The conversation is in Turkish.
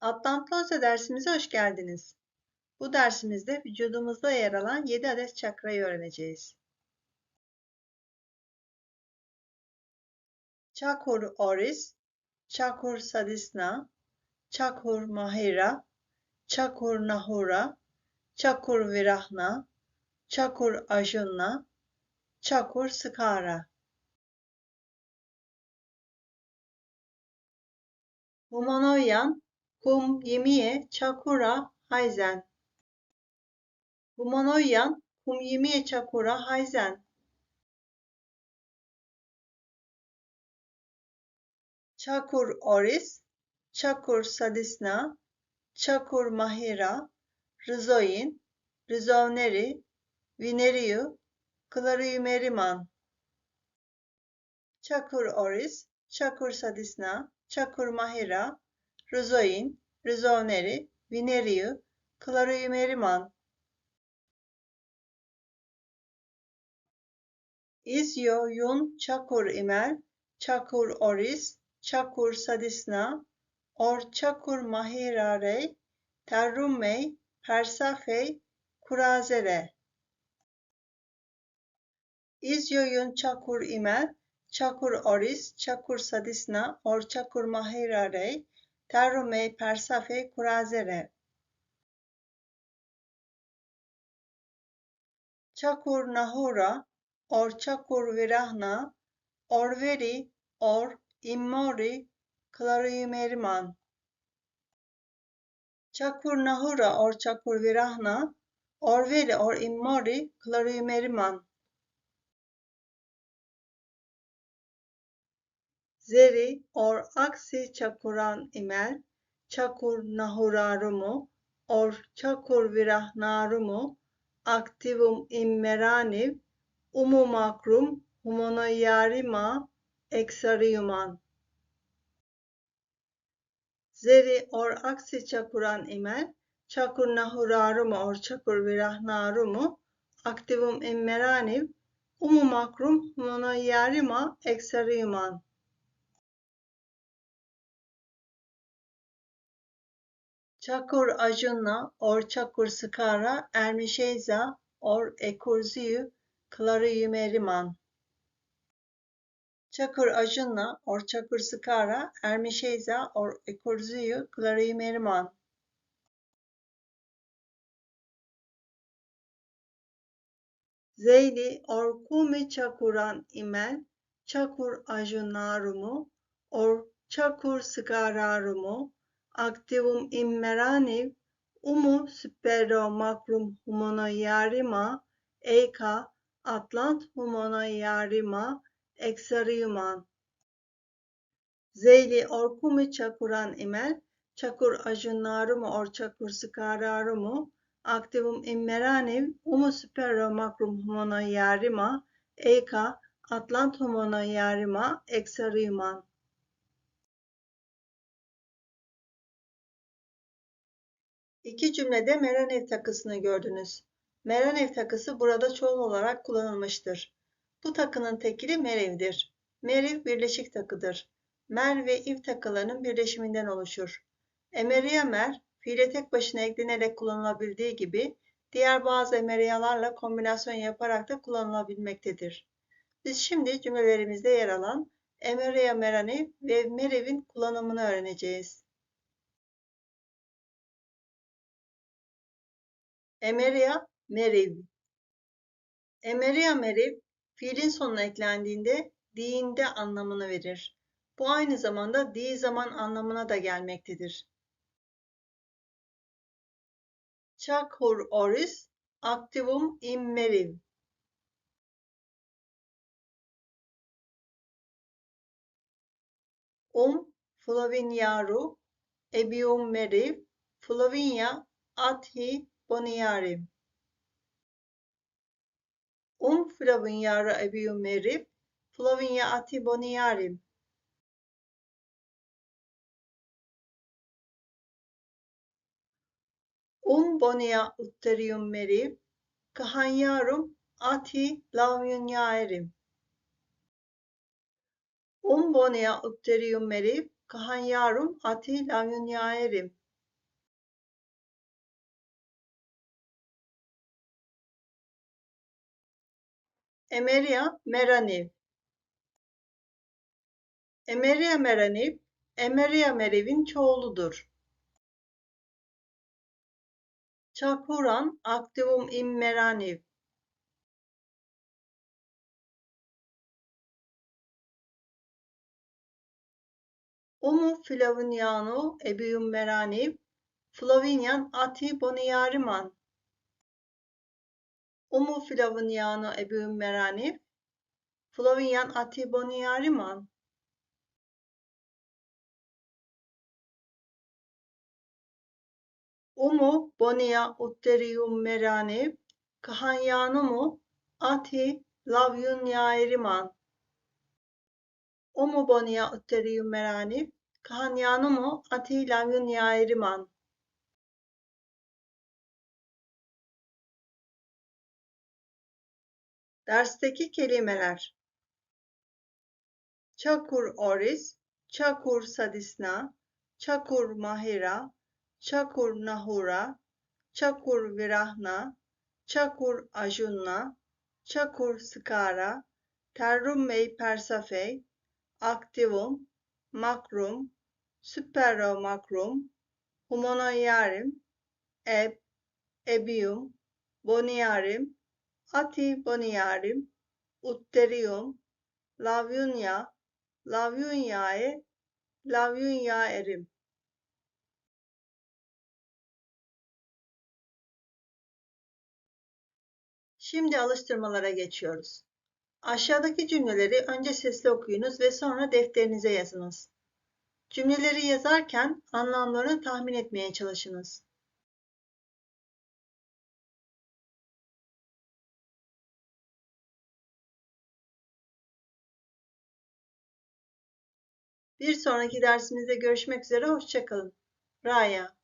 Atlantlose dersimize hoş geldiniz. Bu dersimizde vücudumuzda yer alan 7 adet çakrayı öğreneceğiz. Chakur Oris, Chakur Sadisna, Chakur Mahira, Chakur Nahura, Chakur Virahna, Chakur Ajunna, Chakur Skara. Humanoyan Hum Yemiye Çakura Hayzen. Humanoyan Hum Yemiye Çakura Hayzen. Çakur Oris. Çakur Sadisna. Çakur Mahira. Rızoyin Rizovneri Vineriyu. Clariyumeriman Çakur Oris. Çakur Sadisna. Çakur Mahira Ruzoin, Ruzoneri, Vineriu, Clarumeriman. İzyo yun çakur imel, çakur oris, çakur sadisna, or çakur mahirarey, terrummey, persafey, kurazere. İzyo yun çakur imel, çakur oris, çakur sadisna, or çakur mahirarey, Terrumei Persafe Kurazere Chakur Nahura or Chakur Virahna Orveri or Immori Clarumeriman Chakur Nahura or Chakur Virahna Orveri or Immori Clarumeriman Zeri or aksi çakuran imel, çakur nahurarumu, or çakur virahnarumu, aktivum immeraniv, umu makrum, humonoyarima, eksariuman. Zeri or aksi çakuran imel, çakur nahurarumu or çakur virahnarumu, aktivum immeraniv, umu makrum, humonoyarima, eksariuman. Çakur Ajunna or Çakur Skara Ermişeyza or Ekurziyu Clariyumeriman Çakur Ajunna or Çakur Skara Ermişeyza or Ekurziyu Clariyumeriman Zeyli or Kumi Çakuran imel Çakur Ajunarumu or Çakur Skararumu activum immeraniv umu supero macrum humonoiarima eica atlant humonoiarima exariuman Zeyli orkumi çakuran imel, çakur ajunnarumu or çakur skararumu, activum immeraniv, umu supero macrum humonoiarima, eica atlant humonoiarima exariuman İki cümlede Merenev takısını gördünüz. Merenev takısı burada çoğul olarak kullanılmıştır. Bu takının tekili merevdir. Meriv birleşik takıdır. Mer ve iv takılarının birleşiminden oluşur. Emeriya mer, fiile tek başına eklenerek kullanılabildiği gibi diğer bazı emeriyalarla kombinasyon yaparak da kullanılabilmektedir. Biz şimdi cümlelerimizde yer alan emeriya merani ve merevin kullanımını öğreneceğiz. Emeria meriv. Emeria meriv fiilin sonuna eklendiğinde diğinde anlamını verir. Bu aynı zamanda di zaman anlamına da gelmektedir. Chakur oris activum immeriv. Um Flaviaru ebium meriv Flavinia athi Boniarim Um Flavinyara abium merib, Flavinia ati boniarim. Um bonia utterium merib, Cahanyarum ati laviuniaerim. Um bonia utterium merib, Cahanyarum ati laviuniaerim. Emeria Meraniv Emeria Meraniv, Emeria Meriv'in çoğuludur. Çakuran Activum in Meraniv Umu Flavinianu Ebium Meraniv Flavinian Ati Boniariman Umu Flavinianu Ebium Meraniv Flavian Ati Boniariman Umu Bonia Utterium Meraniv Kahanyanumu Ati Lavyunyairiman Umu Bonia Utterium Meraniv Kahanyanumu Ati Lavyunyairiman Dersteki kelimeler. Çakur Oris, Çakur Sadisna, Çakur Mahira, Çakur Nahura, Çakur Virahna, Çakur Ajunna, Çakur Skara, Terrummey Persafey, Activum, Makrum, Supero Makrum, Humonoyarim, Eb, Ebium, Boniarim, Ati Boniarim, Utterium, Lavyunya, Lavyunyae, Lavyunyaerim. Şimdi alıştırmalara geçiyoruz. Aşağıdaki cümleleri önce sesli okuyunuz ve sonra defterinize yazınız. Cümleleri yazarken anlamlarını tahmin etmeye çalışınız. Bir sonraki dersimizde görüşmek üzere, hoşça kalın. Raya